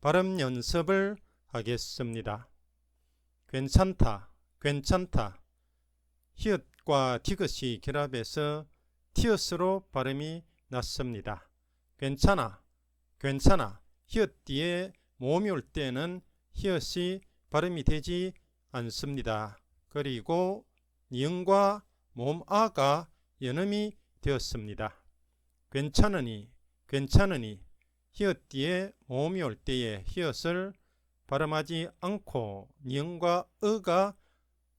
발음 연습을 하겠습니다. 괜찮다, 괜찮다. 히읗과 디귿이 결합해서 티엇으로 발음이 났습니다. 괜찮아, 괜찮아. 히읗 뒤에 모음이 올 때는 히읗이 발음이 되지 않습니다. 그리고 니은과 모음 아가 연음이 되었습니다. 괜찮으니, 괜찮으니. 히읗 뒤에 모음이 올 때에 히읗을 발음하지 않고 니은과 으가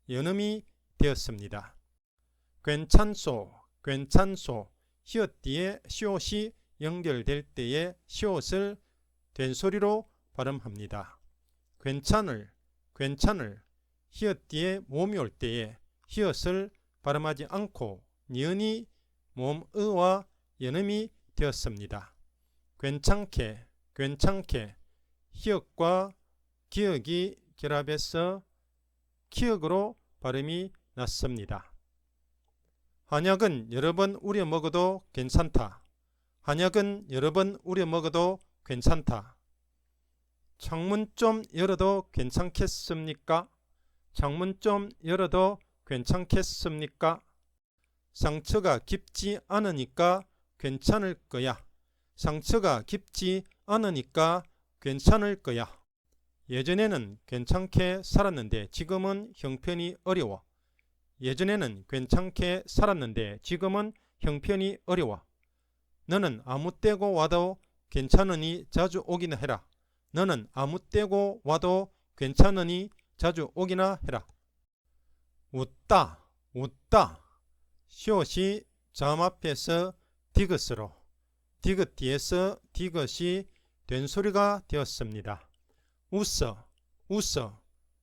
연음이 되었습니다. 괜찮소, 괜찮소. 히읗 뒤에 시옷이 연결될 때에 시옷을 된소리로 발음합니다. 괜찮을, 괜찮을. 히읗 뒤에 모음이 올 때에 히읗을 발음하지 않고 니은이 모음 으와 연음이 되었습니다. 괜찮게, 괜찮게. 히읗과 기억이 결합해서 키읔으로 발음이 났습니다. 한약은 여러 번 우려 먹어도 괜찮다. 한약은 여러 번 우려 먹어도 괜찮다. 창문 좀 열어도 괜찮겠습니까? 창문 좀 열어도 괜찮겠습니까? 상처가 깊지 않으니까 괜찮을 거야. 상처가 깊지 않으니까 괜찮을 거야. 예전에는 괜찮게 살았는데 지금은 형편이 어려워. 예전에는 괜찮게 살았는데 지금은 형편이 어려워. 너는 아무 때고 와도 괜찮으니 자주 오기나 해라. 너는 아무 때고 와도 괜찮으니 자주 오기나 해라. 웃다, 웃다. 시옷이 점 앞에서 디귿으로, 디귿 뒤에서 디귿이 된소리가 되었습니다. 웃어, 웃어.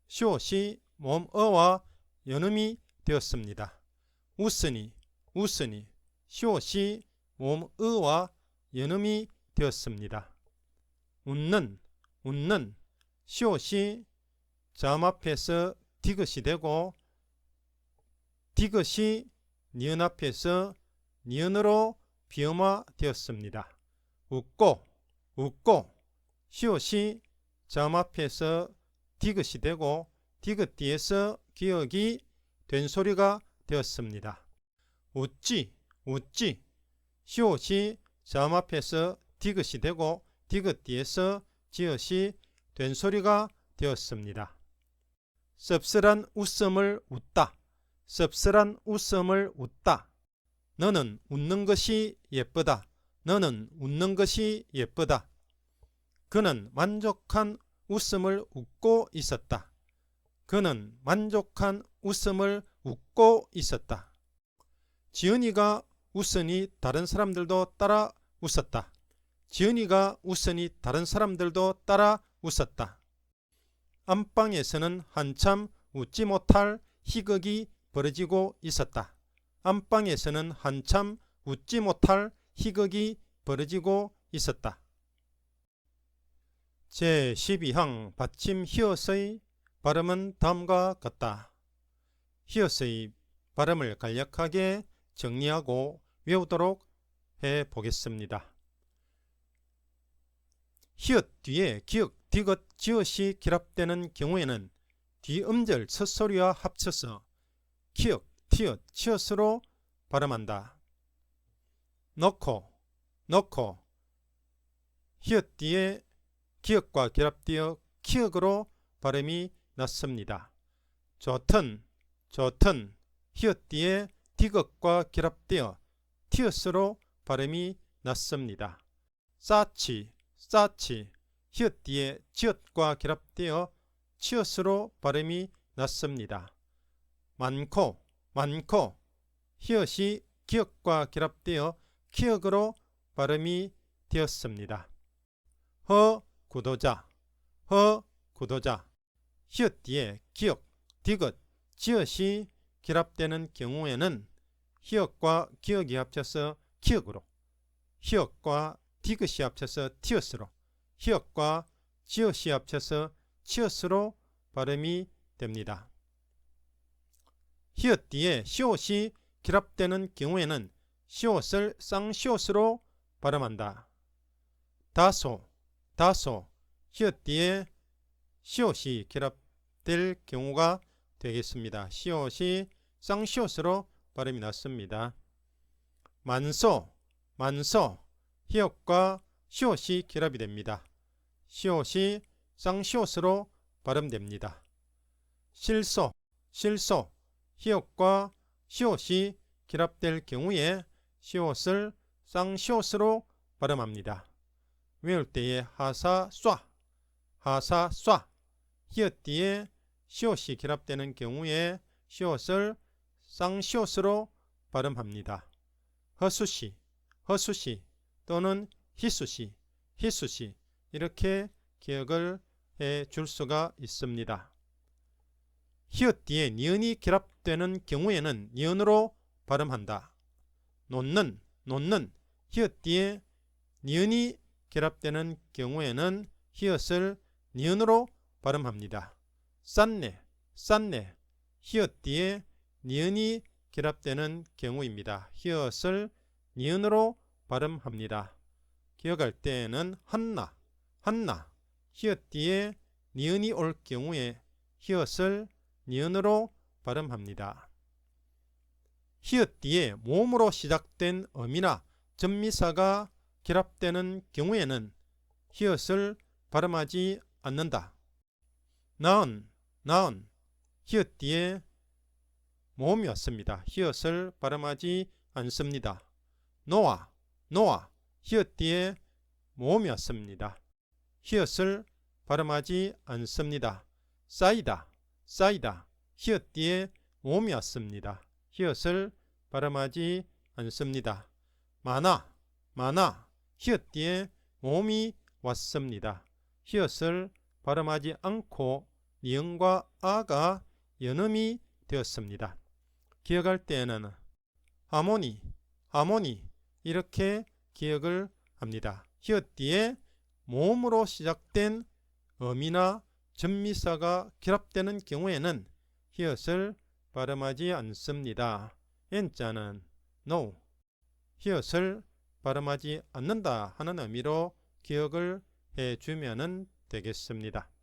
시옷이 몸어와 연음이 되었습니다. 웃으니, 웃으니. 시옷이 몸의와 연음이 되었습니다. 웃는, 웃는. 시옷이 점 앞에서 디귿이 되고 디귿이 니은 앞에서 니은으로 비음화 되었습니다. 웃고, 웃고. 시옷이 점 앞에서 디귿이 되고 디귿 뒤에서 기억이 된 소리가 되었습니다. 웃지, 웃지. 시옷이 점 앞에서 디귿이 되고 디귿 뒤에서 지읒이 된 소리가 되었습니다. 씁쓸한 웃음을 웃다. 씁쓸한 웃음을 웃다. 너는 웃는 것이 예쁘다. 너는 웃는 것이 예쁘다. 그는 만족한 웃음을 웃고 있었다. 그는 만족한 웃음을 웃고 있었다. 지은이가 웃으니 다른 사람들도 따라 웃었다. 지은이가 웃으니 다른 사람들도 따라 웃었다. 안방에서는 한참 웃지 못할 희극이 벌어지고 있었다. 안방에서는 한참 웃지 못할 희극이 벌어지고 있었다. 제12항 받침 히읗의 발음은 다음과 같다. 히읗의 발음을 간략하게 정리하고 외우도록 해 보겠습니다. 히읗 뒤에 기역, 디귿, 지읒이 결합되는 경우에는 뒤음절 첫소리와 합쳐서 키읔, 티읕, 치읓으로 발음한다. 넣고, 넣고 히읗 뒤에 기역과 결합되어 키읔으로 발음이 났습니다. 좋든, 좋든 히읗 뒤에 디귿과 결합되어 티읕으로 발음이 났습니다. 싸치, 싸치 히읗 뒤에 지읒과 결합되어 치읓으로 발음이 났습니다. 많고, 많고 히읗이 기역과 결합되어 키읔으로 발음이 되었습니다. 허 구도자, 허 구도자 히읗 뒤에 기역, 디귿, 지읒이 결합되는 경우에는 히읗과 기역이 합쳐서 키읔으로 히읗과 디귿이 합쳐서 티읕으로 히읗과 지읒이 합쳐서 치읓으로 발음이 됩니다. 히읗 뒤에 시옷이 결합되는 경우에는 시옷을 쌍시옷으로 발음한다. 다소, 다소, 히읗 뒤에 시옷이 결합될 경우가 되겠습니다. 시옷이 쌍시옷으로 발음이 났습니다. 만소, 만소, 히읗과 시옷이 결합이 됩니다. 시옷이 쌍시옷으로 발음됩니다. 실소, 실소, 히읗과 시옷이 결합될 경우에 시옷을 쌍시옷으로 발음합니다. 외울 때에 하사, 쏴, 하사, 쏴, 히읗 뒤에 시옷이 결합되는 경우에 시옷을 쌍시옷으로 발음합니다. 허수시, 허수시 또는 희수시, 희수시 이렇게 기억을 해 줄 수가 있습니다. 히읗 뒤에 니은이 결합되는 경우에는 니은으로 발음한다. 놓는, 놓는 히읗 뒤에 니은이 결합되는 경우에는 히읗을 니은으로 발음합니다. 쌌네, 쌌네 히읗 뒤에 니은이 결합되는 경우입니다. 히읗을 니은으로 발음합니다. 기억할 때에는 한나, 한나 히읗 뒤에 니은이 올 경우에 히읗을 니은으로 발음합니다. 히읗 뒤에 모음으로 시작된 어미나 전미사가 결합되는 경우에는 히읗을 발음하지 않는다. 나은, 나은, 히읗 뒤에 모음이 왔습니다. 히읗을 발음하지 않습니다. 노아, 노아, 히읗 뒤에 모음이 왔습니다. 히읗을 발음하지 않습니다. 싸이다, 싸이다, 히읗 뒤에 모음이 왔습니다. 히읗을 발음하지 않습니다. 많아, 많아, 히읗 뒤에 모음이 왔습니다. 히읗을 발음하지 않고 니은과 아가 연음이 되었습니다. 기억할 때에는 하모니, 하모니 이렇게 기억을 합니다. 히읗 뒤에 모음으로 시작된 어미나 전미사가 결합되는 경우에는 히읗을 발음하지 않습니다. N자는 no, 히읗을 발음하지 않는다 하는 의미로 기억을 해주면 되겠습니다.